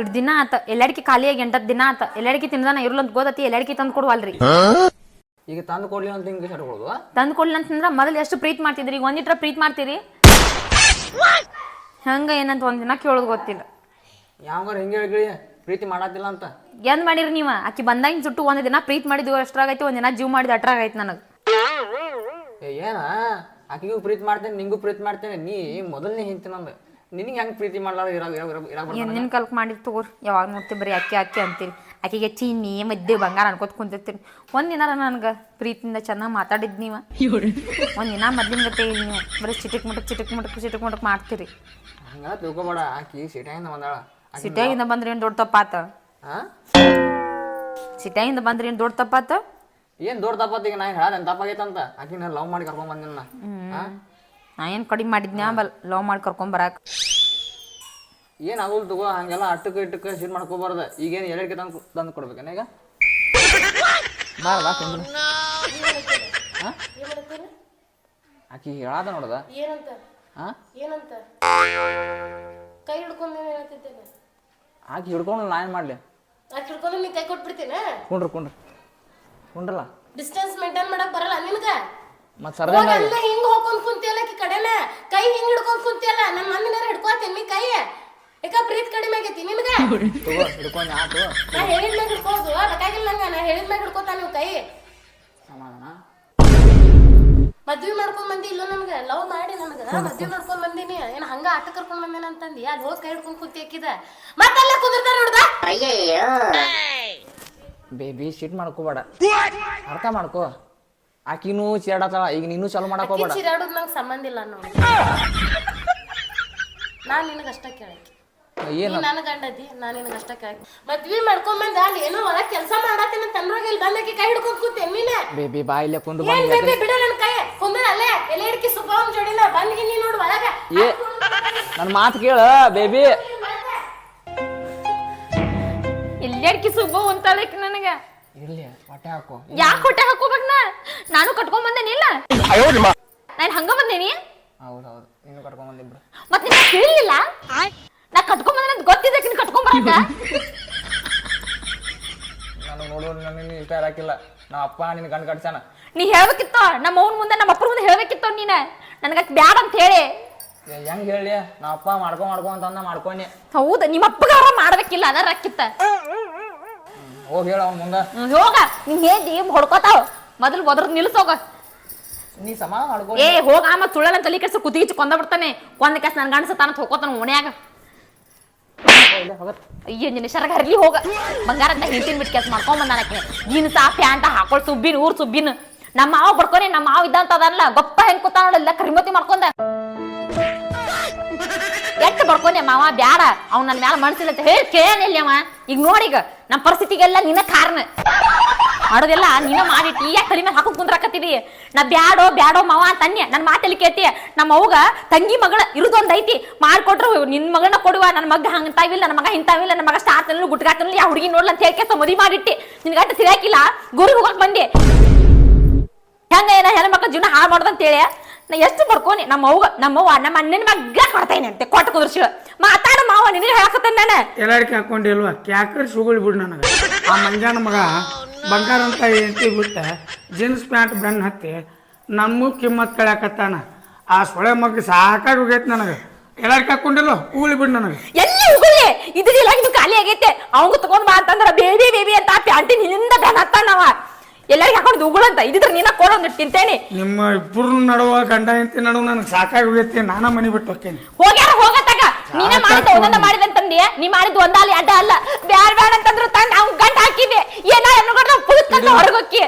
ಇಡ್ ದಿನ ಆತ ಎಲ್ಲಡಿಕೆ ಖಾಲಿಯಾಗಿ ಎಂಟತ್ ದಿನ ಆತ ಎಲ್ಲಡಿಕೆ ತಿನ್ದಾನ ಇರ್ಲಂತ ಗೊತ್ತತಿ ಎಲ್ಲಡಿಕೆ ತಂದು ಕೊಡುವಲ್ರಿ. ಈಗ ತಂದು ಕೊಡ್ಲಿ ಅಂತ ಹಿಂಗೆ ಸಟ್ಕೊಳ್ಳೋದು ತಂದು ಕೊಡ್ಲಿ ಅಂತಂದ್ರ ಮೊದಲು ಎಷ್ಟು ಪ್ರೀತಿ ಮಾಡ್ತಿದ್ರಿ ಈಗ ಒಂದಿಟ್ರ ಪ್ರೀತಿ ಮಾಡ್ತೀರಿ? ಹಂಗ ಏನಂತ ಒಂದಿನ ಕೇಳೋದು ಗೊತ್ತಿಲ್ಲ. ಯಾವಾಗ ಹಿಂಗೆ ಹೇಳಿ ಪ್ರೀತಿ ಮಾಡಾತಿಲ್ಲ ಅಂತ? ಏನ್ ಮಾಡಿರಿ ನೀವ? ಆಕಿ ಬಂದಾಗಿನ ಸುಟ್ಟು ಒಂದ್ ದಿನ ಪ್ರೀತಿ ಮಾಡಿದ್ವಿ ಅಷ್ಟ್ರಾಗೈತಿ ಒಂದ್ ದಿನ ಜೀವ ಮಾಡಿದ ಅಟ್ರಾಗೈತಿ ನನಗೆ. ಏ ಏನ? ಆಕಿಗೂ ಪ್ರೀತಿ ಮಾಡ್ತೇನೆ ನಿಂಗೂ ಪ್ರೀತಿ ಮಾಡ್ತೇನೆ ನೀ ಮೊದಲನೇ ಹಿಂತಿ ನಂದು ನಿನಗೆ ಹೆಂಗೆ ಪ್ರೀತಿ ಮಾಡ್ಲಾರ ಇರೋ ಇರೋ ಇರೋ ಇರಾಗ ಏನ್ ನಿನ್ ಕಲ್ಕ್ ಮಾಡಿರ್ ತಗೋರಿ ಯಾವಾಗ ನೋಡ್ತೀನಿ ಬರೀ ಅಕ್ಕಿ ಅಕ್ಕಿ ಅಂತೀರಿ. ಆಕಿಗೆ ಚೀನಿ ಮದ್ದೆ ಬಂಗಾರ ಅನ್ಕೋತ ಕುಂತಿರ್ತೀರಿ. ಒಂದಿನಾರ ನನಗೆ ನನ್ಗೆ ಪ್ರೀತಿಯಿಂದ ಚೆನ್ನಾಗಿ ಮಾತಾಡಿದ್ ನೀವ. ಒಂದಿನ ದಿನ ಮೊದ್ಲಿನ ಗತೆ ನೀವು ಬರೀ ಚಿಟಕ್ ಮುಟಕ್ ಚಿಟಕ್ ಮುಟಕ್ ಚಿಟಕ್ ಮುಟಕ್ ಮಾಡ್ತೀರಿ. ಹಂಗ ತಿಳ್ಕೊಬೇಡ. ಆಕಿ ಸಿಟಿಯಿಂದ ಬಂದಾಳ. ಸಿಟಿಯಾಗಿಂದ ಬಂದ್ರೆ ಏನು ದೊಡ್ಡ ತಪ್ಪಾತ? ಆ? ಸಿಟಿಯಾಗಿಂದ ಬಂದ್ರೆ ಏನ್ ದೊಡ್ಡ ತಪ್ಪಾತ? ಏನ್ ದೊಡ್ಡ ತಪ್ಪಾತ ಈಗ ನಾ ಹೇಳ್ದೆ? ತಪ್ಪಾಗೈತಂತ ಆಕಿನ ಲವ್ ಮಾಡಿ ಕರ್ಕೊಂಡ್ ಬಂದಿನ ನಾ ಏನು ಕಡಿಮೆ ಮಾಡಿದ್ನ್ಯಾ ಬಲ್ ಲವ್ ಮಾಡಿ ಕರ್ಕೊಂಡ್ ಬರಾಕ್. ಏನ್ ಆಗೋಲ್ ತಗೋ ಹಂಗೆಲ್ಲ ಅಟ್ಟಕ್ಕೆ ಇಟ್ಟಕ್ಕೆ ಶೀಟ್ ಮಾಡ್ಕೋಬಾರ್ದು. ಈಗೇನು ಎರಡಕ್ಕೆ ತಂದು ತಂದು ಕೊಡ್ಬೇಕೇನ ಈಗ? ಬಾರ ಬಾ ಆಕಿ ಹೇಳಾದ ನೋಡದ? ಏನಂತ? ಹಾಂ? ಏನಂತ? ಕೈ ಹಿಡ್ಕೊಂಡು ಹೇಳ್ತಿದ್ದೇನೆ? ಆಕಿ ಹಿಡ್ಕೊಂಡು ನಾ ಏನು ಮಾಡಲಿ? ನಾ ಹಿಡ್ಕೊಂಡು ನೀ ಕೈ ಕೊಟ್ಬಿಡ್ತೀನಿ? ಕುಂಡ್ರಿ ಕುಂಡ್ರಿ. ಕುಂಡ್ರಲ್ಲ? ಡಿಸ್ಟೆನ್ಸ್ ಮೇಂಟೈನ್ ಮಾಡಕ್ ಬರಲ್ಲ ನಿನಗೆ? ಮತ್ತೆ ಸರ್ದ ಹೋಗ್ ಅಲ್ಲೇ ಹಿಂಗ್ ಹೋಗ್ಕೊಂಡ್ ಕುಂತಿಯಲ್ಲ ಆಕಿ ಕಡೆನ ಕೈ ಹಿಂಗ್ ಹಿಡ್ಕೊಂಡ್ ಕುಂತಿಯಲ್ಲ ನನ್ನ ಮಮ್ಮಿನಾರ ಹಿಡ್ಕೋತೀನಿ ನೀ ಕೈ. ಯಾಕ ಪ್ರೀತಿ ಕಡಿಮೆ ಆಗೈತಿ ನಿಮ್ಗೆ? ತಗೋ ಹಿಡ್ಕೊಂಡು ಆತು ನಾ ಹೇಳಿದ ಮ್ಯಾಗ ಹಿಡ್ಕೋದು ಬೇಕಾಗಿಲ್ಲ ನಂಗ ನಾ ಹೇಳಿದ ಮ್ಯಾಗ ಹಿಡ್ಕೋತಾ ನೀವು ಕೈ. ಸಮಾಧಾನ? ಮದ್ವಿ ಮಾಡ್ಕೊಂಡ್ ಬಂದಿ ಇಲ್ಲ ನನ್ಗೆ ಲವ್ ಮಾಡಿ ನನಗೆ ಮದ್ವಿ ಮಾಡ್ಕೊಂಡ್ ಬಂದಿನಿ. ಏನ್ ಹಂಗ ಆಟ ಕರ್ಕೊಂಡ್ ಬಂದೇನ ಅಂತಂದಿ ಅಲ್ಲಿ ಹೋಗಿ ಕೈ ಹಿಡ್ಕೊಂಡ್ ಕುಂತಿ ಹಾಕಿದ ಮತ್ತಲ್ಲ ಕುದುರ್ತಾರ ನೋಡ್ದ? ಬೇಬಿ ಶೀಟ್ ಮಾಡ್ಕೋಬೇಡ ಅರ್ಥ ಮಾಡ್ಕೋ. ಆಕಿನೂ ಚೇಡಾತಾಳ ಈಗ ನೀನು ಚಾಲು ಮಾಡಕ್ ಹೋಗ್ಬೇಡ. ಚಿರಾಡೋದ್ ನಂಗೆ ಸಂಬಂಧ ಇಲ್ಲ ನೋಡಿ. ನಾನ್ ನಿನಗೆ ಅಷ್ಟ ಕೇಳಕ್ಕೆ. ಏನು? ನನ್ನ ಗಂಡತಿ ನಾನು ನಿನಗೆ ಅಷ್ಟ ಕೇಳಕ್ಕೆ. ಮದ್ವಿ ಮಾಡ್ಕೊಂಡ್ ಬಂದ ಅಲ್ಲಿ ಏನೋ ಒಳಗ್ ಕೆಲಸ ಮಾಡತ್ತೀನಿ ಅಂತ ಇಲ್ಲಿ ಬಂದಕ್ಕೆ ಕೈ ಹಿಡ್ಕೊಂಡ್ ಕೂತೆ ನೀನೇ. ಬೇಬಿ ಬಾ ಇಲ್ಲೇ ಕುಂಡು ಏನ್ ಬೇಬಿ ಬಿಡ ನನ್ ಕೈ. ಕುಂದ್ರ ಅಲ್ಲೇ ಎಲೆ ಹಿಡ್ಕಿ ಸುಬ್ಬವನ್ ಜೋಡಿನ ಬಂದ್ಗಿ ನೀ ನೋಡು ಒಳಗ. ಏ ನನ್ನ ಮಾತು ಕೇಳ ಬೇಬಿ. ಎಲ್ಲಾಡ್ಕಿ ಸುಬ್ಬು ಅಂತಾಳಕಿ ನನಗೆ? ಇಲ್ಲಿ ಹೊಟ್ಟೆ ಹಾಕೋ. ಯಾಕೆ ಹೊಟ್ಟೆ ಹಾಕೋಬೇಕು ನಾ ನಾನು ಕಟ್ಕೊಂಡ್ ಬಂದೇನಿಲ್ಲ ನಾನು ಹಂಗ ಬಂದೇನಿ? ಹೌದು ಹೌದು. ನೀನು ಕರ್ಕೊಂಡ್ ಬಂದಿಬ್ರು ಮತ್ ನಿನ್ನ ಕೇಳಿಲ್ಲ? ನಾ ಕಟ್ಕೊಂಡ್ ಅಂತ ಗೊತ್ತಿದೆ ಕಿನ್ ಕಟ್ಕೊಂಡ್ ಬರಕ ನಾನು ನೋಡು ನನಗೆ ಇಷ್ಟ ಇರಾಕಿಲ್ಲ ನಮ್ಮ ಅಪ್ಪ ನಿನ್ನ ಗಂಡು ಕಟ್ಸಾನ ನೀ ಹೇಳ್ಬೇಕಿತ್ತು? ನಮ್ಮ ಅವ್ನ ಮುಂದೆ ನಮ್ಮ ಅಪ್ಪನ ಮುಂದೆ ಹೇಳ್ಬೇಕಿತ್ತು ನೀನ? ನನಗ ಬ್ಯಾಡ ಅಂತ ಹೇಳಿ. ಹೆಂಗ್ ಹೇಳಿ? ನಮ್ಮ ಅಪ್ಪ ಮಾಡ್ಕೊ ಮಾಡ್ಕೊ ಅಂತ ಮಾಡ್ಕೊಂಡಿ ಹೌದ ನಿಮ್ಮ ಅಪ್ಪಗ ಅವ್ರ ಮಾಡ್ಬೇಕಿಲ್ಲ ಅದ ರಕ್ಕಿತ್ತ ಹೋಗಿ ಹೇಳ ಅವ್ನ ಮುಂದೆ. ಹೋಗ. ನೀನ್ ಹೇಳಿ ಹೊಡ್ಕೋತಾವ. ಮೊದಲು ಒದ್ರ ನಿಲ್ಸೋಗ. ನೀ ಸಮಾಧಾನ ಮಾಡ್ಕೊ. ಏ, ಹೋಗ ಆಮ ತುಳ್ಳನ ತಲೆ ಕೆಡ್ಸ ಕುತ್ತಿಗೆ ಕೊಂದ ಬಿಡ್ತಾನೆ. ಕೊಂದ ಕೆಸ್ ನನ್ ಗಂಡಸ ತಾನ ಹೋಗೋತಾನ ಓಣ್ಯಾಗ ಅಯ್ಯೋ, ನಿನ್ನ ಶರಗ ಹರ್ಲಿ ಹೋಗ. ಬಂಗಾರ ಅಂತ ಹಿಂತಿನ ಬಿಟ್ಟು ಕೆಲಸ ಮಾಡ್ಕೊಂಡ್ ಬಂದಾನಕ್ಕೆ ಜೀನ್ಸ ಪ್ಯಾಂಟ ಹಾಕೊಳ್ ಸುಬ್ಬಿನ, ಊರ್ ಸುಬ್ಬಿನ. ನಮ್ಮ ಮಾವ ಬಡ್ಕೊನೆ ನಮ್ಮ ಮಾವ ಇದ್ದಂತ ಅದಲ್ಲ. ಗೊಪ್ಪ ಹೆಂಗ್ ಕೂತ ನೋಡಲ್ಲ ಕರಿಮತಿ ಮಾಡ್ಕೊಂಡ. ಎಟ್ಟು ಬಡ್ಕೊನೆ ಮಾವ, ಬ್ಯಾಡ. ಅವ್ನ ನನ್ನ ಮ್ಯಾಲ ಮನಸ್ಸಿಲ್ಲ ಅಂತ ಹೇಳಿ ಕೇಳೇನಿಲ್ಲ ಅವ. ಈಗ ನೋಡೀಗ ನಮ್ಮ ಪರಿಸ್ಥಿತಿಗೆಲ್ಲ ನಿನ್ನ ಕಾರಣ. ಮಾಡೋದೆಲ್ಲ ನೀನ ಮಾಡಿ ಟೀ ಯಾಕೆ ತಲೆ ಮೇಲೆ ಹಾಕೊಂಡು ಕುಂದ್ರಾಕತ್ತೀರಿ ನಾ ಬ್ಯಾಡೋ ಬ್ಯಾಡೋ ಮಾವ ತನ್ಯ ನನ್ನ ಮಾತಲ್ಲಿ ಕೇಳ್ತಿ ನಮ್ಮ ಅವ್ಗ ತಂಗಿ ಮಗಳ ಇರುದೊಂದು ಐತಿ ಮಾಡ್ಕೊಟ್ರು ನಿನ್ನ ಮಗಳನ್ನ ಕೊಡುವ ನನ್ನ ಮಗ ಹಂಗಂತಾವಿಲ್ಲ ನನ್ನ ಮಗ ಇಂತಾವಿಲ್ಲ ನನ್ನ ಮಗ ಸ್ಟಾರ್ಟ್ ಗುಟ್ಕಾತಲ್ಲ ಯಾವ ಹುಡುಗಿ ನೋಡ್ಲ ಅಂತ ಹೇಳ್ಕೆ ಮದಿ ಮಾಡಿಟ್ಟಿ. ನಿನ್ಗಟ್ಟ ಸಿಗಾಕಿಲ್ಲ ಗುರು ಹೋಗಕ್ ಬಂದೆ. ಹೆಂಗ ಏನ ಹೆಣ್ಮಕ್ಳ ಜೀವನ ಹಾಳು ಮಾಡೋದಂತ ಹೇಳಿ ನಾ ಎಷ್ಟು ಬರ್ಕೋನಿ ನಮ್ಮ ಅವ್ಗ ನಮ್ಮ ಅವ್ವ ನಮ್ಮ ಅಣ್ಣನ ಮಗ್ಗ ಕೊಡ್ತೇನೆ ಅಂತೆ ಕೊಟ್ಟು ಕುದುರ್ಸಿ. ಮಾತಾಡ ಮಾವ ನಿನಗೆ ಹೇಳಕತ್ತೇನೆ ನಾನು? ಎಲ್ಲಾರ್ಕಿ ಹಾಕೊಂಡಿಲ್ವ? ಕ್ಯಾಕರ್ ಸುಗುಳಿ ಬಿಡು ನನಗೆ. ಆ ಮಂಜಾನ ಮಗ ಬಂಗಾರ ಅಂತ ಎಂಟಿ ಬಿಟ್ಟ ಜೀನ್ಸ್ ಪ್ಯಾಂಟ್ ಬೆನ್ನ ಹತ್ತಿ ನಮ್ಮ ಕಿಮ್ಮತ್ ಕಳ್ಯಾಕತ್ತಾನ ಆ ಸೊಳೆ ಮಗ ಸಾಕಾಗಿ ಹೋಗೈತೆ ನನಗೆ. ಎಲ್ಲಾರ್ಕಿ ಹಾಕೊಂಡಿಲ್ಲ ಉಗುಳಿ ಬಿಡು ನನಗೆ. ಎಲ್ಲಿ ಉಗುಳಿ? ಇದ್ದಿಲ್ಲ ಇದು ಖಾಲಿ ಆಗೈತೆ. ಅವಂಗ ತಗೊಂಡ್ ಬಾ ಅಂತಂದ್ರ ಬೇಬಿ ಬೇಬಿ ಅಂತ ಪ್ಯಾಂಟಿನ ಹಿಂದ ಬೆನ್ ಹತ್ತಾನವ ಎಲ್ಲರಿಗೆ ಹಾಕೊಂಡು ಉಗುಳಂತ ಇದ್ರೆ ನೀನ ಕೊಡೊಂದು ತಿಂತೇನೆ. ನಿಮ್ಮ ಇಬ್ಬರು ನಡುವ ಗಂಡ ಹೆಂಡತಿ ನಡುವ ನನಗೆ ಸಾಕಾಗಿ ಹೋಗೈತಿ ನಾನ ಮನೆ ಬಿಟ್ಟು ಹೋಗ್ತೇನೆ. ಹೋಗ್ಯಾರ ಹೋಗತ್ತಾಗ. ನೀನ ಮಾಡಿದ ಒಂದೊಂದ ಮಾಡಿದಂತಂದಿ ನೀ ಮಾಡಿದ ಒಂದಾಲಿ ಅಡ್ಡ ಅಲ್ಲ. ಬ್ಯಾಡ ಬ್ಯಾಡ ಅಂತಂದ್ರು ತಂದ ಅವ್ನ್ ಗಂಡ ಹಾಕಿದ್ದೆ. ಏನ ಎನ್ನುಕೊಂಡ ಪುಸ್ತಕ ಹೊರಗೋಕಿ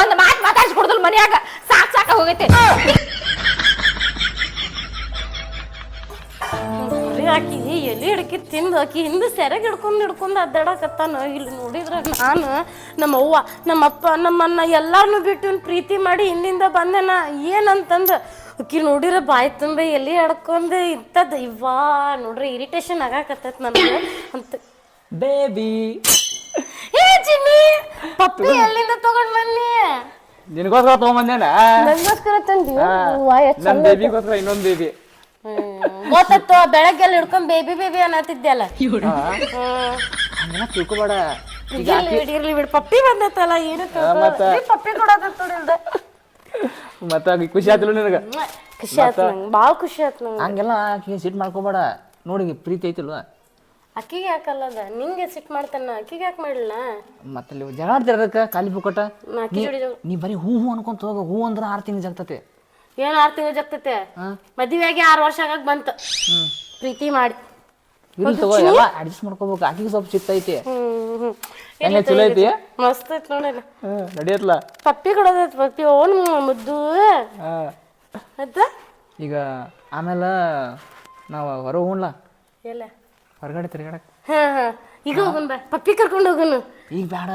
ಒಂದ್ ಮಾತ್ ಮಾತಾಡ್ಸಿ ಕೊಡ್ದಲ್ ಮನ್ಯಾಗ. ಸಾಕ್ ಸಾಕ ಹೋಗೈತೆ. ಆಕಿ ಎಲೆ ಹಿಡ್ಕಿ ತಿಂದು ಆಕಿ ಹಿಂದೆ ಸೆರೆಗೆ ಹಿಡ್ಕೊಂಡು ಹಿಡ್ಕೊಂಡು ಅದ್ದಾಡಕತ್ತಾನ ಇಲ್ಲಿ ನೋಡಿದ್ರ ನಾನು ನಮ್ಮ ಅವ್ವ ನಮ್ಮ ಅಪ್ಪ ನಮ್ಮನ್ನ ಎಲ್ಲಾರ್ನು ಬಿಟ್ಟು ಪ್ರೀತಿ ಮಾಡಿ ಹಿಂದಿಂದ ಬಂದೆನ. ಏನಂತಂದು ಅಕ್ಕಿ ನೋಡಿರ ಬಾಯಿ ತುಂಬ ಎಲ್ಲಿ ಹಿಡ್ಕೊಂಡು ಇಂಥದ್ದು ಇವ್ವಾ ನೋಡ್ರಿ ಇರಿಟೇಷನ್ ಆಗಾಕತ್ತೈತ್ ನನಗೆ ಅಂತ. ಬೇಬಿ ಏ ಚಿನ್ನಿ ಪಪ್ಪಿ ಎಲ್ಲಿಂದ ತಗೊಂಡ್ ಬನ್ನಿ ನಿನಗೋಸ್ಕರ ತೊಗೊಂಬಂದೇನ ನನಗೋಸ್ಕರ ತಂದಿ? ನನ್ನ ಬೇಬಿಗೋಸ್ಕರ ಇನ್ನೊಂದು ಬೇಬಿ. ಗೊತ್ತತ್ತು ಬೆಳಗ್ಗೆಲ್ಲ ಹಿಡ್ಕೊಂಡ್ ಬೇಬಿ ಬೇಬಿ ಅನ್ನತ್ತಿದ್ದೆಲ್ಲ ಹಂಗೆಲ್ಲ ತಿಳ್ಕೊಬೇಡ. ಈಗ ಇರ್ಲಿ ಬಿಡು ಇರ್ಲಿ ಬಿಡ್. ಪಪ್ಪಿ ಬಂದತ್ತಲ್ಲ ಏನು ಮತ್ತೆ? ಪಪ್ಪಿ ಕೊಡೋದತ್ತ ಮತ್ತ ಆಕಿ ಖುಷಿ ಆತಿಲ್ಲ ನಿನಗ? ಖುಷಿ ಆಯ್ತು ನಂಗೆ ಭಾಳ ಖುಷಿ ಆಯ್ತು ನಂಗೆ. ಹಂಗೆಲ್ಲ ಆಕಿ ಸಿಟ್ ಮಾಡ್ಕೋಬೇಡ. ನೋಡಿ ಪ್ರೀತಿ ಐತಿಲ್ವ? ಅಕ್ಕಿಗೆ ಯಾಕಲ್ಲದ? ನಿಂಗೆ ಸಿಟ್ ಮಾಡ್ತಾನ ಅಕ್ಕಿಗೆ ಯಾಕೆ ಮಾಡಲ್ಲ ಮತ್ತೆ ಜಗಳ ಆಡ್ತಿರೋದಕ್ಕೆ ಖಾಲಿ ಪುಕ್ಕಟ? ನಾ ಅಕ್ಕಿ ಜೋಡಿ ಜಗಳ- ನೀ ಬರೀ ಹೂ ಹೂ ಅನ್ಕೊಂತ ಹೋಗ ಹೂ ಅಂದ್ರೆ ಆರು ತಿಂಗ್ಳು ಜಾಗ್ತತೆ. ಏನ್ ಆರು ತಿಂಗಳು ಜಗ್ತತೆ? ಮದುವೆಯಾಗಿ ಆರು ವರ್ಷ ಆಗಕ್ ಬಂತ. ಪ್ರೀತಿ ಮಾಡಿ. ಇಲ್ಲಿ ತಗೋ ಎಲ್ಲ ಅಡ್ಜಸ್ಟ್ ಮಾಡ್ಕೋಬೇಕು. ಆಕಿಗೆ ಸ್ವಲ್ಪ ಸಿಕ್ತೈತಿ ಹೆಂಗೆ ಚಲೋ ಐತಿ? ಮಸ್ತ್ ಐತ್ ನೋಡಲ್ಲ. ನಡಿಯತ್ಲ. ಪಪ್ಪಿ ಕೊಡೋದೈತ್ ಪಪ್ಪಿ ಓನ್ ಮುದ್ದು. ಅದ ಈಗ ಆಮೇಲೆ ನಾವು ಹೊರ ಹೋಗ್ಲ ಎಲ್ಲ. ಹೊರಗಡೆ ತಿರ್ಗಾಡಕ್. ಹ ಹಾ. ಈಗ ಹೋಗುನ್ ಬಾ. ಪಪ್ಪಿ ಕರ್ಕೊಂಡು ಹೋಗುನು. ಈಗ ಬೇಡ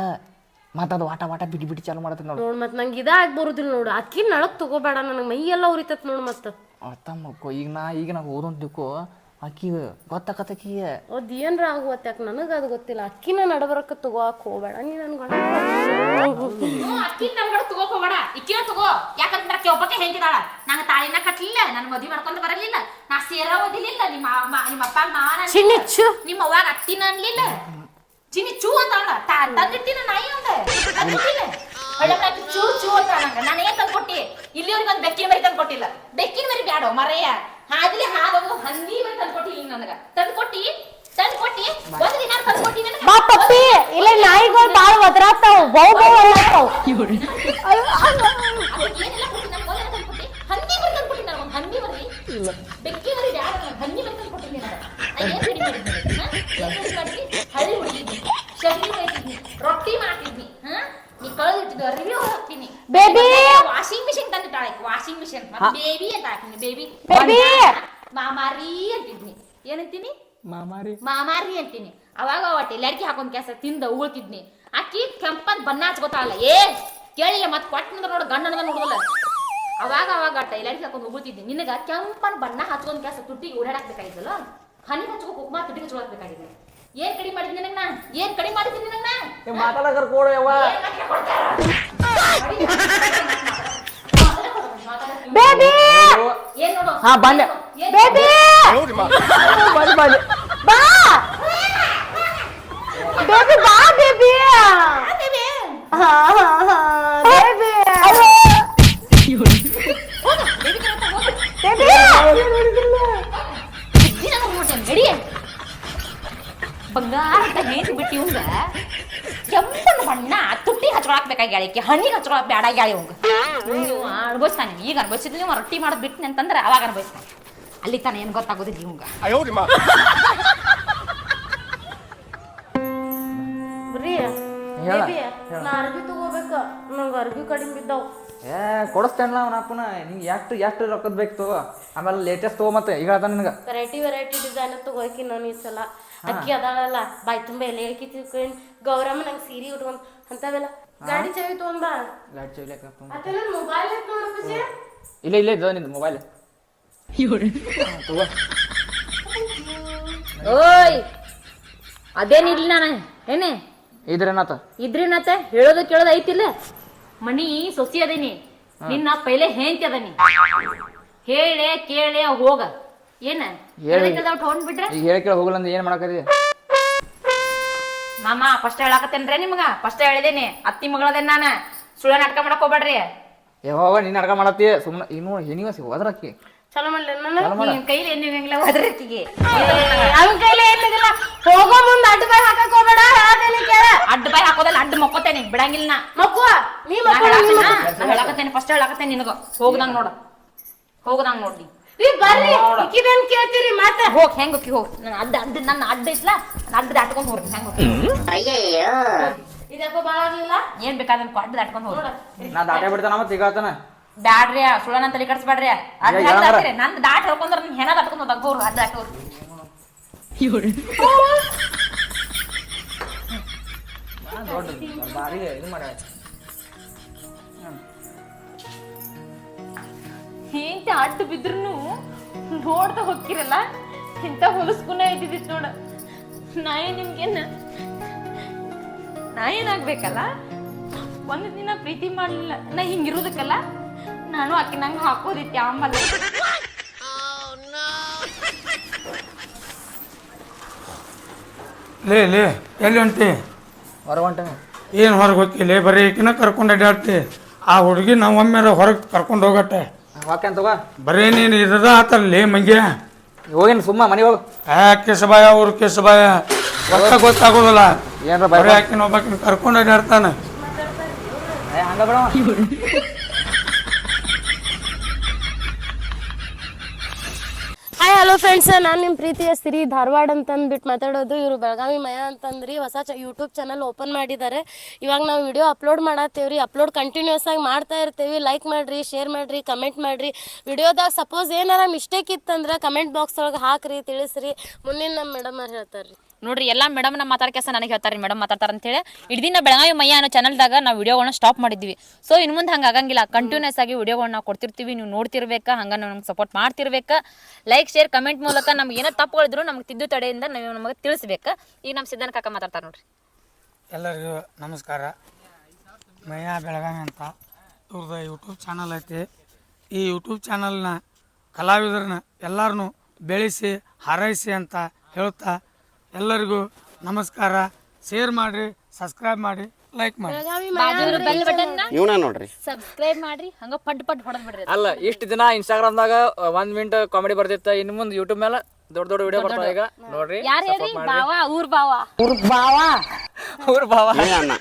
ಮತ್ತೆ ಅದು ವಾಟ ವಾಟ ಬಿಡಿ ಬಿಡಿ ಚಾಲು ಮಾಡತ್ತೆ ನೋಡು. ನೋಡ್ ಮತ್ತೆ ನಂಗೆ ಇದಾಗಿ ಬರುದಿಲ್ಲ ನೋಡು. ಅಕ್ಕಿ ನಳಕ್ ತಗೋಬೇಡ ನನಗೆ ಮೈ ಎಲ್ಲ ಉರಿತತ್ ನೋಡ್ ಮತ್ತೆ. ಅರ್ಥ ಮಾಡ್ಕೊ. ಈಗ ನಾ ಈಗ ನಾ ಓದೋನ್ ಅಕ್ಕಿ ಆಕಿ ಗೊತ್ತಾಕತ್ತಕಿ ಅದ್ ಏನ್ರ ಆಗುವತ್ತೆ ಯಾಕೆ? ನನಗೆ ಅದು ಗೊತ್ತಿಲ್ಲ. ಅಕ್ಕಿನ ನಡಬರಕ್ಕೆ ತಗೋಕ್ ಹೋಗ್ಬೇಡ. ನೀ ನನ್ಗೆ ಅಕ್ಕಿ ನಮ್ಗಡೆ ತಗೋಕ್ ಹೋಗಬೇಡ. ಇಕ್ಕಿನ ತಗೋ. ಯಾಕಂದ್ರೆ ಆಕಿ ಒಬ್ಬಕ್ಕೆ ಹೆಂಗಿದಾಳ ನಂಗೆ ತಾಳಿನ ಕಟ್ಲಿಲ್ಲ ನನ್ನ ಮದ್ವಿ ಮಾಡ್ಕೊಂಡು ಬರಲಿಲ್ಲ. ನಾ ಸೇರ ಓದಿಲಿಲ್ಲ ನಿಮ್ಮ ಅಮ್ಮ- ನಿಮ್ಮ ಅಪ್ಪ ಮಾನ ಚಿನ್ನಿಚ್ಚು ನಿಮ್ಮ ಅವಾಗ ಅತ್ತಿನ ಅನ್ಲಿಲ್ಲ. ಚಿನಿ ಚೂ ಅಂತ ಅವಳ. ತಂದಿಟ್ಟಿನ ನಾಯಿ ಅಂತ ತಂದಿಟ್ಟಿನ. ಚೂ ಚೂ ಅಂತ ನಂಗ ನಾನು ಏನ್ ತಂದ್ಕೊಟ್ಟಿ? ಇಲ್ಲಿವರೆಗೆ ಒಂದು ಬೆಕ್ಕಿನ ಮರಿ ತಂದ್ಕೊಟ್ಟಿಲ್ಲ. ಬೆಕ್ಕಿನ ಮರಿ ಬ್ಯಾಡೋ ಮರೆಯ. ಹಾದ್ಲಿ ಹಾದವು ಹಂದಿ ಮರಿ ತಂದ್ಕೊಟ್ಟಿ ಈಗ ನನಗ. ತಂದ್ಕೊಟ್ಟಿ ತಂದ್ಕೊಟ್ಟಿ ಒಂದು ದಿನ ಬಾ ಪಪ್ಪಿ ಇಲ್ಲ ನಾಯಿಗಳು ಬಾಳ ಒದರಾಗ್ತಾವ. ಕೊಟ್ಟಿ? ಹಂದಿ ಮರಿ ತಂದ್ಕೊಟ್ಟಿ ನಾನು ಒಂದು ಹಂದಿ ಮರಿ. ಬೆಕ್ಕಿ ಮರಿ ಬ್ಯಾಡ ಹಂದಿ ಮರಿ ಏನ್ ಹಾ? ಏನ್ ಕಡಿಮೆ ಮಾಡಿದ್ವಿ ಹಳ್ಳಿ ಹೊಡಿತಿದ್ವಿ ಶಗಣಿ ಹೊಡಿತಿದ್ವಿ ರೊಟ್ಟಿ ಮಾಡ್ತಿದ್ವಿ ಹಾ ರಿವ್ಯೂ ಹಾಕ್ತೀನಿ Baby! ವಾಷಿಂಗ್ ಮಿಷಿನ್ ತಂದಿಟ್ಟಾಳೆ ವಾಷಿಂಗ್ ಮಿಷಿನ್ ಮತ್ತೆ ಬೇಬಿ ಅಂತ ಹಾಕ್ತೀನಿ ಬೇಬಿ Baby! ಮಾಮಾರಿ ಅಂತಿದ್ನಿ. ಏನಂತೀನಿ ಮಾಮಾರಿ. ಮಾಮಾರಿ ಅಂತೀನಿ. ಅವಾಗ ಒಟ್ಟೆ ಲಡ್ಕಿ ಹಾಕೊಂಡ್ ಕೆಸ ತಿಂದ ಉಳ್ತಿದ್ನಿ ಅಕ್ಕಿ ಕೆಂಪನ್ ಬಣ್ಣ ಹಚ್ಕೋತಾಳಲ್ಲ ಏ ಕೇಳಿಲ್ಲ ಮತ್ ಕೊಟ್ಟನಂದ್ರ ನೋಡು ಗಂಡನ ನೋಡುದಲ್ಲ. ಅವಾಗ ಅವಾಗ ಅಟ್ಟ ಲಡ್ಕಿ ಹಾಕೊಂಡ್ ಉಗುಳ್ತಿದ್ನಿ. ನಿನಗ ಕೆಂಪನ್ ಬಣ್ಣ ಹಚ್ಕೊಂಡ್ ಕೆಸ ತುಟ್ಟಿಗೆ ಓಡಾಡಕ್ ಬೇಕಾಗಿದ್ದಲ್ಲ ಹನಿ ಹಚ್ಕೋ ಕುಕ್ಮಾ ತುಟ್ಟಿಗೆ ಹಚ್ಕೊಳಕ್ ಬೇಕಾಗಿದೆ ಏನ್ ಕಡಿಮೆ ಮಾಡಿದ್ನಿ ನಿನಗ್ ನಾ ಏನ್ ಕಡಿಮೆ ಮಾಡಿದ್ನಿ ನಿನಗ್ ನಾ ಮಾತಾಡಕರ್ ಕೊಡು ಯವ್ವ. ಬೇಬಿ! ಏನ್ ನೋಡು? ಹಾ ಬಂದೆ. ಏನ್ ಬೇಬಿ! ಬಂದೆ ಬಂದೆ. ಬಾ! ಬೇಬಿ ಬಾ ಬೇಬಿ. ಬೇಬಿ. ಹಾ ಹಾ ಹಾ. ಬೇಕಾಗ್ಯಾಳ ಈಕೆ ಹಣ್ಣಿಗೆ ಹಚ್ಕೊಳಕ್ ಬೇಡ ಗ್ಯಾಳಿ ಇವಂಗ ನೀವು ಅನುಭವಿಸ್ತಾನೆ ಈಗ ಅನುಭವಿಸಿದ್ ನೀವು ರೊಟ್ಟಿ ಮಾಡೋದ್ ಬಿಟ್ಟು ಅಂತಂದ್ರೆ ಅವಾಗ ಅನುಭವಿಸ್ತಾನೆ. ಅಲ್ಲಿ ತಾನೆ ಏನ್ ಗೊತ್ತಾಗೋದಿಲ್ಲ ಇವಂಗ ಬ್ರೀ ಹೇಳ, ಬೇಬಿ ನಾ ಅರ್ಬಿ ತಗೋಬೇಕ. ನಂಗೆ ಅರ್ಬಿ ಕಡಿಮೆ ಬಿದ್ದಾವ್. ಏ ಕೊಡಿಸ್ತೇನಲ್ಲ ಅವನ ಅಪ್ಪನ. ನಿಂಗೆ ಎಷ್ಟು ಎಷ್ಟು ರೊಕ್ಕದ ಬೇಕು ತಗೋ. ಆಮೇಲೆ ಲೇಟೆಸ್ಟ್ ತಗೋ ಮತ್ತೆ ಈಗ ಹೇಳ್ತಾನೆ ನಿನಗೆ. ವೆರೈಟಿ ವೆರೈಟಿ ಡಿಸೈನ್ ತಗೋಕಿ ನಾನು ಈ ಸಲ. ಅಕ್ಕಿ ಅದಾಳಲ್ಲ ಬಾಯ್ ತುಂಬ ಎಲೆ ಅಕ್ಕಿ ತಿಳ್ಕೊಂಡು ಗೌರಮ್ಮ ನಂಗೆ ಸೀರೆ ಉಟ್ಕೊಂಡ್ ಅಂತವೆಲ್ಲ? ಗಾಡಿ ಚಾವಿ ತಗೊಂಡ ಗಾಡಿ ಚೈಲೇಕ ಅದೆಲ್ಲ ಮೊಬೈಲ್ ನೋಡು ಖುಷಿ ಇಲ್ಲ ಇಲ್ಲ ಇದು ನಿಂದು ಮೊಬೈಲ್ ತಗೋ. ಓಯ್! ಅದೇನಿಲ್ಲ ನಾನು? ಏನೇ? ಇದ್ರೇನಾತ ಇದ್ರೇನತ್ತ ಹೇಳೋದು ಕೇಳೋದು ಐತಿಲ್ಲ? ಮನಿ ಸೊಸಿ ಅದೇನಿ. ನಿನ್ನ ಪೈಲೆ ಹೇಂತಿ ಅದನಿ. ಹೇಳೆ ಕೇಳೆ ಹೋಗ. ಏನ? ಹೇಳಿ. ಹೊಂಡ್ಬಿಟ್ರೆ ಈಗ ಹೇಳಿ ಕೇಳಿ ಹೋಗಲ್ಲ ಅಂದ್ರೆ ಏನು ಮಾಡಕತ್ತಿ ಮಾಮ ಫಸ್ಟ್ ಹೇಳಾಕತ್ತೇನ್ರಿ ನಿಮ್ಗ? ಫಸ್ಟ್ ಹೇಳಿದೇನಿ. ಅತ್ತಿ ಮಗಳದೇನ್ ನಾನ? ಸುಳ್ಳ ನಾಟಕ ಮಾಡಕ್ ಹೋಗ್ಬೇಡ್ರಿ. ಯಾವಾಗ ನೀನ್ ಅಡ್ಗ ಮಾಡತ್ತಿ? ಸುಮ್ಮನೆ ಇನ್ನು ನೋಡಿ ಹೆಣಿವಸಿ ಹೋದ್ರಕ್ಕಿ ಚಲೋ ಮಾಡ್ಲಿ ನನ್ನ ಚಲೋ ಮಾಡ ನಿನ್ ಕೈಲಿ ಏನು ಹೆಂಗಿಲ್ಲ ಹೋದ್ರಕ್ಕಿಗೆ ಅವನ ಕೈಲಿ ಏನಿಲ್ಲ ಹೋಗೋ ಮುಂದ ಅಡ್ಡ ಬಾಯ್ ಹಾಕಕ್ ಹೋಗ್ಬೇಡ. ಹೇಳ್ತೇನೆ ಕೇಳ. ಅಡ್ಡ ಬಾಯ್ ಹಾಕೋದಲ್ಲ ಅಡ್ಡ ಮಕ್ಕೋತೇನೆ ಬಿಡಂಗಿಲ್ಲ ನಾ. ಮಕ್ಕೋ. ನೀ ಮಕ್ಕಳ ಹೇಳಾಕತ್ತೀನಿ, ಫಸ್ಟ್ ಹೇಳಾಕತ್ತೇನೆ ನಿನಗ. ಹೋಗ್ದಂಗ್ ನೋಡ. ಹೋಗ್ದಂಗ್ ನೋಡ್ಲಿ. ರೀ ಬರ್ರಿ. ಕೇಳ್ತೀರಿ? ಮಾತ ಹೋಗ್ ಹೆಂಗ್ ಹೋಗಿ ಹೋಗ್. ನನ್ನ ಅಡ್ಡ ಅಡ್ಡ ನನ್ನ ಅಡ್ಡ ಐತ್ಲಾ ಅಡ್ಡ ದಾಟ್ಕೊಂಡ್ ಹೋಗ್ರಿ ಹೆಂಗ್ ಹೋಗಿ ಇದಕ್ಕೂ ಭಾಳ ಆಗ್ಲಿಲ್ಲ ಏನ್ ಬೇಕಾದ್ರೆ ಅಡ್ಡ ದಾಟ್ಕೊಂಡ್ ಹೋಗ್ರಿ. ನಾ ದಾಟೆ ಬಿಡ್ತಾನ ಮತ್ತೆ ಬ್ಯಾಡ್ರಿ ಸುಳ್ಳ ನನ್ನ ತಲೆ ಕಟ್ಸ್ಬೇಡ್ರಿ ಹೆಂಗ್? ನಂದ್ ದಾಟ್ ಹೇಳ್ಕೊಂಡ್ರ ನಿನ್ ಹೆಣ ದಾಟ್ಕೊಂಡ್ ಹೋದಾಗ ಹೋಗ್ರಿ ಅಡ್ಡ ದಾಟೋರು ದೊಡ್ಡ ಭಾರಿ ಇದು ಮಾಡ ಹೆಂಡತಿ ಅಡ್ಡ ಬಿದ್ರು ನೋಡ್ತಾ ಹೋಗ್ತಿರಲ್ಲ? ಇಂಥ ಹೊಲಸ್ಕುನ ಇದ್ದಿದ್ದಿತ್ತು ನೋಡ. ನಾಯಿ ನಿಮ್ಗೇನ ನಾ ಏನಾಗ್ಬೇಕಲ್ಲ? ಒಂದು ದಿನ ಪ್ರೀತಿ ಮಾಡಲಿಲ್ಲ. ನಾ ಹಿಂಗಿರೋದಕ್ಕಲ್ಲ? ನಾನು ಆಕೆ ನಂಗೆ ಹಾಕೋದಿತ್ತು ಆಮಲ್ಲ ಲೇ ಲೇ ಎಲ್ಲಿ ಹೊಂಟಿ? ಹೊರಗೆ ಏನು ಹೊರಗೆ ಹೋಗ್ತಿ? ಲೇ ಬರೀ ಈಕಿನ ಕರ್ಕೊಂಡು ಅಡ್ಡಾಡ್ತಿ ಆ ಹುಡುಗಿ ನಾವು ಒಮ್ಮೆ ಹೊರಗೆ ಕರ್ಕೊಂಡು ಹೋಗತ್ತೆ. ಹೋಗಟ್ಟೆ ವಾಕ್ಯನ್ ತಗೋ ಬರೀ ನೀನು ಇರದ ಆತಲ್ಲಿ ಮಂಗೆ. ಹೋಗಿನ ಸುಮ್ಮ ಮನೆ ಹೋಗು. ಆ ಕೇಸಬಾಯ ಅವ್ರ ಕೇಸಬಾಯ ಒಟ್ಟ ಗೊತ್ತಾಗೋದಿಲ್ಲ. ಏನ್ರ ಬರೀ ಆಕಿನ ಒಬ್ಬಾಕಿನ ಕರ್ಕೊಂಡು ಅಡ್ಡಾಡ್ತಾನೆ ಹಂಗ ಬಿಡವ. ಹಾಯ್ ಹಲೋ ಫ್ರೆಂಡ್ಸ್ ನಾನು ನಿಮ್ಮ ಪ್ರೀತಿಯ ಸಿರಿ ಧಾರವಾಡ ಅಂತಂದ್ಬಿಟ್ಟು ಮಾತಾಡೋದು. ಇವರು ಬೆಳಗಾವಿ ಮಯ ಅಂತಂದ್ರಿ ಹೊಸ ಚ ಯೂಟ್ಯೂಬ್ ಚಾನಲ್ ಓಪನ್ ಮಾಡಿದ್ದಾರೆ. ಇವಾಗ ನಾವು ವಿಡಿಯೋ ಅಪ್ಲೋಡ್ ಮಾಡತ್ತೇವ್ರಿ. ಅಪ್ಲೋಡ್ ಕಂಟಿನ್ಯೂಸ್ ಆಗಿ ಮಾಡ್ತಾ ಇರ್ತೀವಿ. ಲೈಕ್ ಮಾಡಿರಿ ಶೇರ್ ಮಾಡಿರಿ ಕಮೆಂಟ್ ಮಾಡಿರಿ. ವಿಡಿಯೋದಾಗ ಸಪೋಸ್ ಏನಾರ ಮಿಸ್ಟೇಕ್ ಇತ್ತಂದ್ರೆ ಕಮೆಂಟ್ ಬಾಕ್ಸ್ ಒಳಗೆ ಹಾಕ್ರಿ, ತಿಳಿಸ್ರಿ. ಮುಂದಿನ ನಮ್ಮ ಮೇಡಮ್ ಅವ್ರು ಹೇಳ್ತಾರೆ ನೋಡ್ರಿ, ಎಲ್ಲ ಮೇಡಮ್ ನಮ್ಮ ಮಾತಾಡ ನನಗೆ ಹೇಳ್ತಾರೆ ಮೇಡಮ್ ಮಾತಾಡ್ತಾರ ಅಂತ ಹೇಳಿ ಇಡೀ ದಿನ ಬೆಳಗಾವಿ ಮಯ್ಯ ಅನ್ನೋ ಚಾನಲ್ದಾಗ ನಾವು ವಿಡಿಯೋಗಳನ್ನ ಸ್ಟಾಪ್ ಮಾಡಿದ್ವಿ. ಸೊ ಇನ್ನು ಮುಂದೆ ಹಂಗೆ ಆಗಂಗಿಲ್ಲ. ಕಂಟಿನ್ಯೂಸ್ ಆಗಿ ವಿಡಿಯೋಗಳನ್ನ ನಾವು ಕೊಡ್ತಿರ್ತೀವಿ, ನೀವು ನೋಡ್ತಿರ್ಬೇಕಾ, ಹಂಗ ನಮ್ಗೆ ಸಪೋರ್ಟ್ ಮಾಡ್ತಿರ್ಬೇಕಾ. ಲೈಕ್ ಶೇರ್ ಕಮೆಂಟ್ ಮೂಲಕ ನಮ್ಗೆ ಏನೋ ತಪ್ಪುಗಳಿದ್ರು ನಮ್ಗೆ ತಿದ್ದು ತಡೆಯಿಂದ ನೀವು ನಮಗೆ ತಿಳಿಸ್ಬೇಕಾ. ಈಗ ನಮ್ಮ ಸಿದ್ಧಾಂತ ಕಾಕ ಮಾತಾಡ್ತಾರೆ ನೋಡ್ರಿ. ಎಲ್ಲರಿಗೂ ನಮಸ್ಕಾರ. ಮಯ್ಯ ಬೆಳಗಾವಿ ಅಂತ ಇವ್ರದ್ದು ಯೂಟ್ಯೂಬ್ ಚಾನಲ್ ಐತಿ. ಈ ಯೂಟ್ಯೂಬ್ ಚಾನಲ್ನ ಕಲಾವಿದರನ್ನ ಎಲ್ಲರನ್ನೂ ಬೆಳೆಸಿ, ಹಾರೈಸಿ ಅಂತ ಹೇಳ್ತಾ ಎಲ್ಲರಿಗೂ ನಮಸ್ಕಾರ. ಶೇರ್ ಮಾಡ್ರಿ ಸಬ್ಸ್ಕ್ರೈಬ್ ಮಾಡಿ ಲೈಕ್ ಮಾಡಿ ಬೆಲ್ ಬಟನ್ ಇವನ ನೋಡ್ರಿ. ಸಬ್ಸ್ಕ್ರೈಬ್ ಮಾಡ್ರಿ ಹಂಗ ಪಟ್ ಪಟ್ ಹೊಡೆದ್ ಬಿಡ್ರಿ. ಅಲ್ಲ ಇಷ್ಟು ದಿನ ಇನ್ಸ್ಟಾಗ್ರಾಮ್ದಾಗ ಒಂದ್ ಮಿನಿಟ್ ಕಾಮಿಡಿ ಬರ್ತಿತ್ತ ಇನ್ ಮುಂದೆ ಯೂಟ್ಯೂಬ್ ಮೇಲೆ ದೊಡ್ಡ ದೊಡ್ಡ ವಿಡಿಯೋ ಬರ್ತಾವ ಈಗ. ನೋಡ್ರಿ ಯಾರು ಹೇಳಿ? ಬಾವ ಊರ್ ಬಾವಾ. ಊರ್ ಬಾವಾ. ಏ ಅಣ್ಣ.